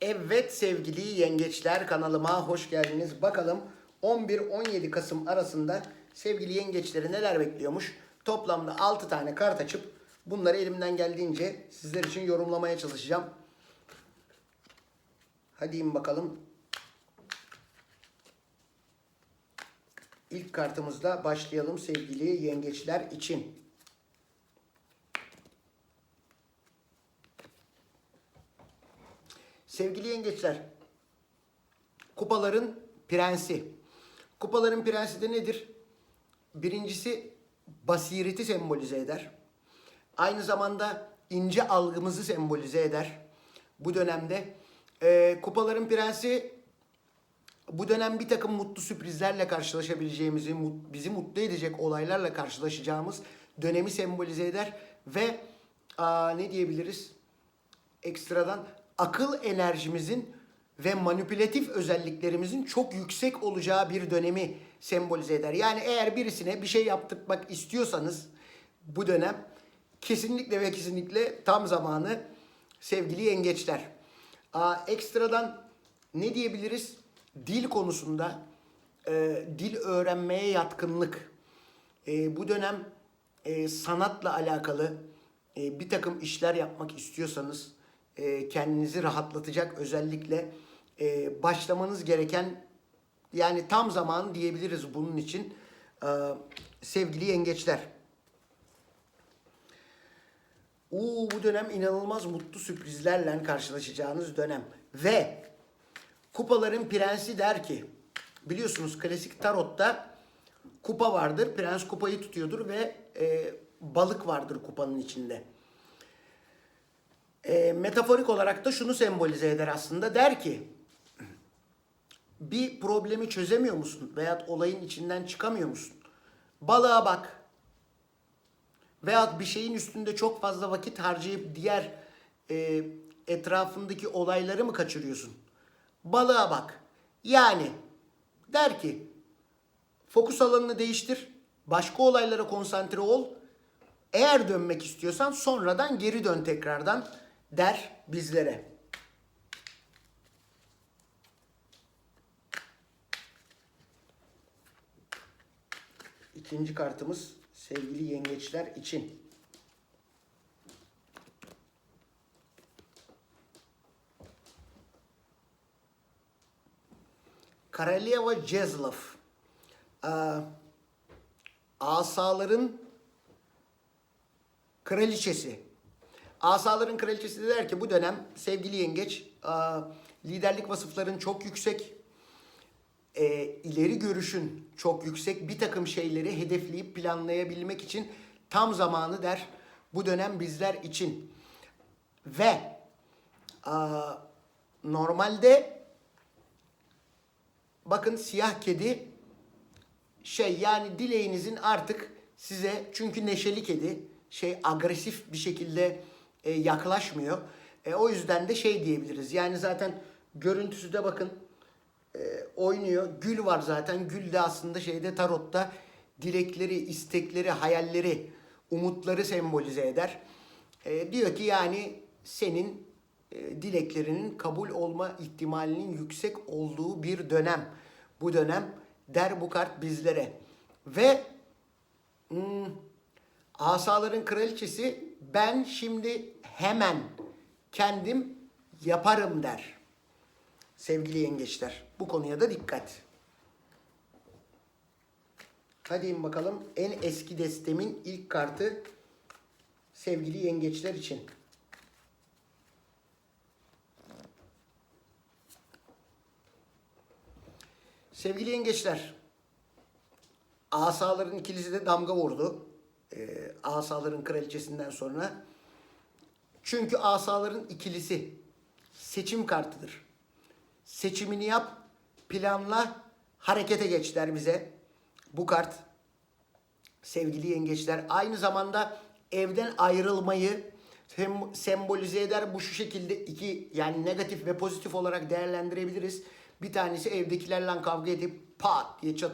Evet sevgili yengeçler kanalıma hoş geldiniz. Bakalım 11-17 Kasım arasında sevgili yengeçleri neler bekliyormuş? Toplamda 6 tane kart açıp bunları elimden geldiğince sizler için yorumlamaya çalışacağım. Hadi in bakalım. İlk kartımızla başlayalım sevgili yengeçler için. Sevgili yengeçler, kupaların prensi. Kupaların prensi de nedir? Birincisi basireti sembolize eder. Aynı zamanda ince algımızı sembolize eder. Bu dönemde Ee, kupaların prensi bu dönem bir takım mutlu sürprizlerle karşılaşabileceğimizi, bizi mutlu edecek olaylarla karşılaşacağımız dönemi sembolize eder ve aa, ne diyebiliriz? Ekstradan akıl enerjimizin ve manipülatif özelliklerimizin çok yüksek olacağı bir dönemi sembolize eder. Yani eğer birisine bir şey yaptırmak istiyorsanız bu dönem kesinlikle ve kesinlikle tam zamanı sevgili yengeçler. Aa, ekstradan ne diyebiliriz? Dil konusunda e, dil öğrenmeye yatkınlık. E, bu dönem e, sanatla alakalı e, bir takım işler yapmak istiyorsanız e, kendinizi rahatlatacak özellikle e, başlamanız gereken yani tam zaman diyebiliriz bunun için e, sevgili yengeçler. Uuu bu dönem inanılmaz mutlu sürprizlerle karşılaşacağınız dönem. Ve kupaların prensi der ki biliyorsunuz klasik tarotta kupa vardır. Prens kupayı tutuyordur ve e, balık vardır kupanın içinde. E, metaforik olarak da şunu sembolize eder aslında. Der ki bir problemi çözemiyor musun? Veyahut olayın içinden çıkamıyor musun? Balığa bak. Veyahut bir şeyin üstünde çok fazla vakit harcayıp diğer e, etrafındaki olayları mı kaçırıyorsun? Balığa bak. Yani der ki fokus alanını değiştir. Başka olaylara konsantre ol. Eğer dönmek istiyorsan sonradan geri dön tekrardan der bizlere. İkinci kartımız sevgili yengeçler için. Karaleva Cezlov. Ee, asaların kraliçesi. Asaların kraliçesi de der ki bu dönem sevgili yengeç e, liderlik vasıfların çok yüksek. E, ileri görüşün çok yüksek. Bir takım şeyleri hedefleyip planlayabilmek için tam zamanı der. Bu dönem bizler için. Ve aa, normalde bakın siyah kedi şey yani dileğinizin artık size çünkü neşeli kedi şey agresif bir şekilde e, yaklaşmıyor. E, o yüzden de şey diyebiliriz. Yani zaten görüntüsü de bakın e, oynuyor. Gül var zaten. Gül de aslında şeyde tarotta dilekleri, istekleri, hayalleri, umutları sembolize eder. E, diyor ki yani senin e, dileklerinin kabul olma ihtimalinin yüksek olduğu bir dönem. Bu dönem der bu kart bizlere. Ve hmm, asaların kraliçesi ben şimdi hemen kendim yaparım der sevgili yengeçler. Bu konuya da dikkat. Hadi bakalım en eski destemin ilk kartı sevgili yengeçler için. Sevgili yengeçler, asaların ikilisi de damga vurdu. Ee, asaların kraliçesinden sonra. Çünkü asaların ikilisi seçim kartıdır. Seçimini yap, planla, harekete geç der bize. Bu kart sevgili yengeçler aynı zamanda evden ayrılmayı sem- sembolize eder. Bu şu şekilde iki yani negatif ve pozitif olarak değerlendirebiliriz. Bir tanesi evdekilerle kavga edip pat diye çat,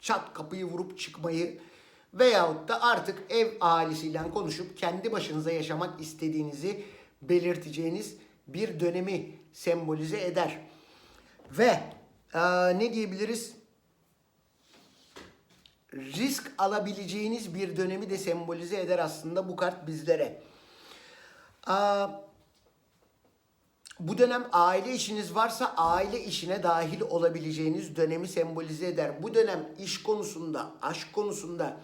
çat kapıyı vurup çıkmayı veyahut da artık ev ailesiyle konuşup kendi başınıza yaşamak istediğinizi belirteceğiniz bir dönemi sembolize eder. Ve eee, ne diyebiliriz? Risk alabileceğiniz bir dönemi de sembolize eder aslında bu kart bizlere. Aa, bu dönem aile işiniz varsa aile işine dahil olabileceğiniz dönemi sembolize eder. Bu dönem iş konusunda, aşk konusunda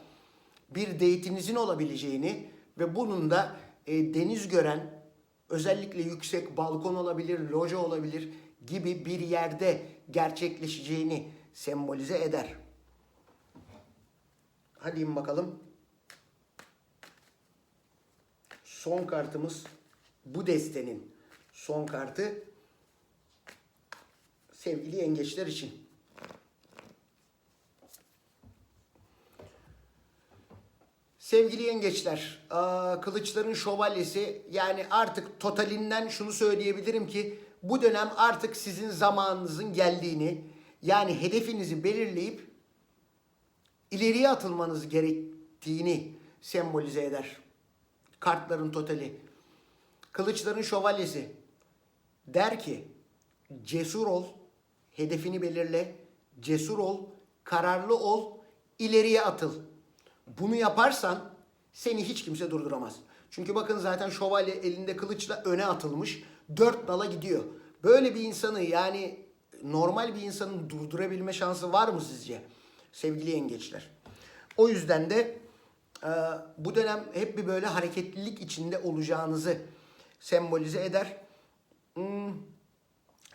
bir date'inizin olabileceğini ve bunun da e, deniz gören, özellikle yüksek balkon olabilir, loca olabilir gibi bir yerde gerçekleşeceğini sembolize eder. Hadi in bakalım. Son kartımız bu destenin son kartı sevgili yengeçler için. Sevgili yengeçler, kılıçların şövalyesi yani artık totalinden şunu söyleyebilirim ki bu dönem artık sizin zamanınızın geldiğini yani hedefinizi belirleyip ileriye atılmanız gerektiğini sembolize eder. Kartların totali. Kılıçların şövalyesi der ki cesur ol, hedefini belirle, cesur ol, kararlı ol, ileriye atıl. Bunu yaparsan seni hiç kimse durduramaz. Çünkü bakın zaten şövalye elinde kılıçla öne atılmış. Dört dala gidiyor. Böyle bir insanı yani normal bir insanın durdurabilme şansı var mı sizce? Sevgili yengeçler. O yüzden de e, bu dönem hep bir böyle hareketlilik içinde olacağınızı sembolize eder. Hmm,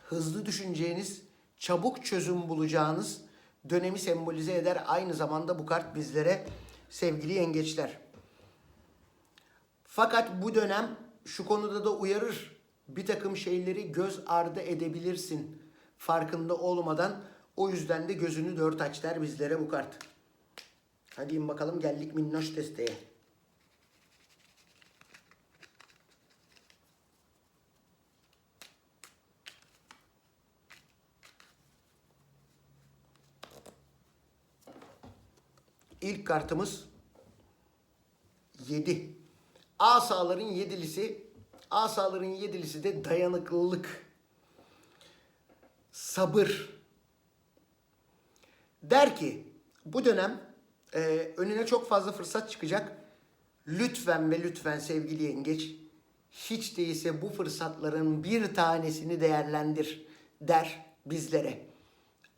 hızlı düşüneceğiniz, çabuk çözüm bulacağınız dönemi sembolize eder. Aynı zamanda bu kart bizlere sevgili yengeçler. Fakat bu dönem şu konuda da uyarır. Bir takım şeyleri göz ardı edebilirsin farkında olmadan. O yüzden de gözünü dört aç der bizlere bu kart. Hadi bakalım geldik minnoş desteğe. İlk kartımız 7. Asaların yedilisi. Asaların yedilisi de dayanıklılık. Sabır. Der ki bu dönem e, önüne çok fazla fırsat çıkacak. Lütfen ve lütfen sevgili yengeç hiç değilse bu fırsatların bir tanesini değerlendir der bizlere.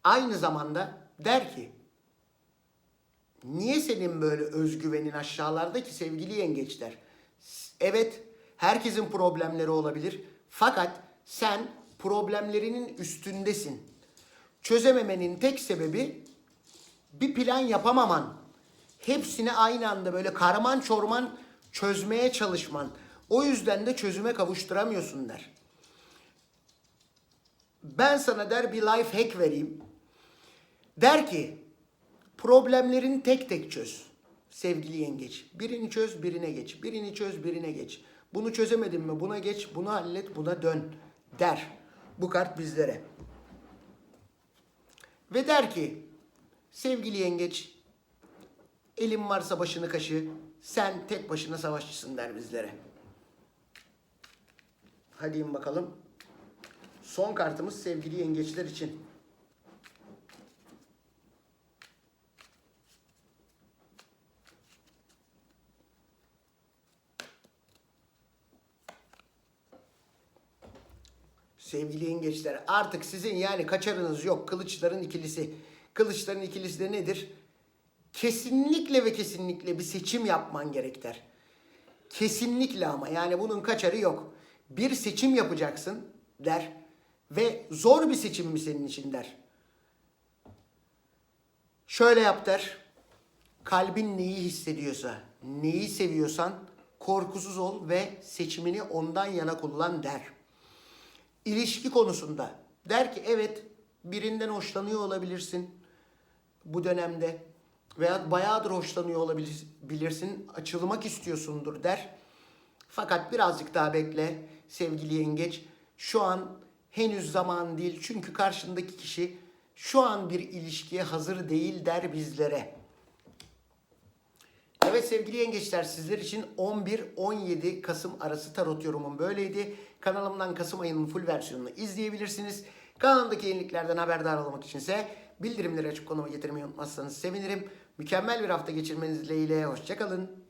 Aynı zamanda der ki Niye senin böyle özgüvenin aşağılarda ki sevgili yengeçler? Evet, herkesin problemleri olabilir. Fakat sen problemlerinin üstündesin. Çözememenin tek sebebi bir plan yapamaman. Hepsini aynı anda böyle karman çorman çözmeye çalışman. O yüzden de çözüme kavuşturamıyorsun der. Ben sana der bir life hack vereyim. Der ki Problemlerin tek tek çöz. Sevgili yengeç. Birini çöz, birine geç. Birini çöz, birine geç. Bunu çözemedin mi? Buna geç, bunu hallet, buna dön der. Bu kart bizlere. Ve der ki sevgili yengeç elin varsa başını kaşı sen tek başına savaşçısın der bizlere. Hadi bakalım. Son kartımız sevgili yengeçler için. Sevgili yengeçler artık sizin yani kaçarınız yok. Kılıçların ikilisi. Kılıçların ikilisi de nedir? Kesinlikle ve kesinlikle bir seçim yapman gerek der. Kesinlikle ama yani bunun kaçarı yok. Bir seçim yapacaksın der. Ve zor bir seçim mi senin için der. Şöyle yap der. Kalbin neyi hissediyorsa, neyi seviyorsan korkusuz ol ve seçimini ondan yana kullan der ilişki konusunda der ki evet birinden hoşlanıyor olabilirsin bu dönemde veya bayağıdır hoşlanıyor olabilirsin, açılmak istiyorsundur der. Fakat birazcık daha bekle sevgili yengeç. Şu an henüz zaman değil çünkü karşındaki kişi şu an bir ilişkiye hazır değil der bizlere. Evet sevgili yengeçler sizler için 11-17 Kasım arası tarot yorumum böyleydi. Kanalımdan Kasım ayının full versiyonunu izleyebilirsiniz. Kanalımdaki yeniliklerden haberdar olmak içinse bildirimleri açıp konuma getirmeyi unutmazsanız sevinirim. Mükemmel bir hafta geçirmeniz dileğiyle. Hoşçakalın.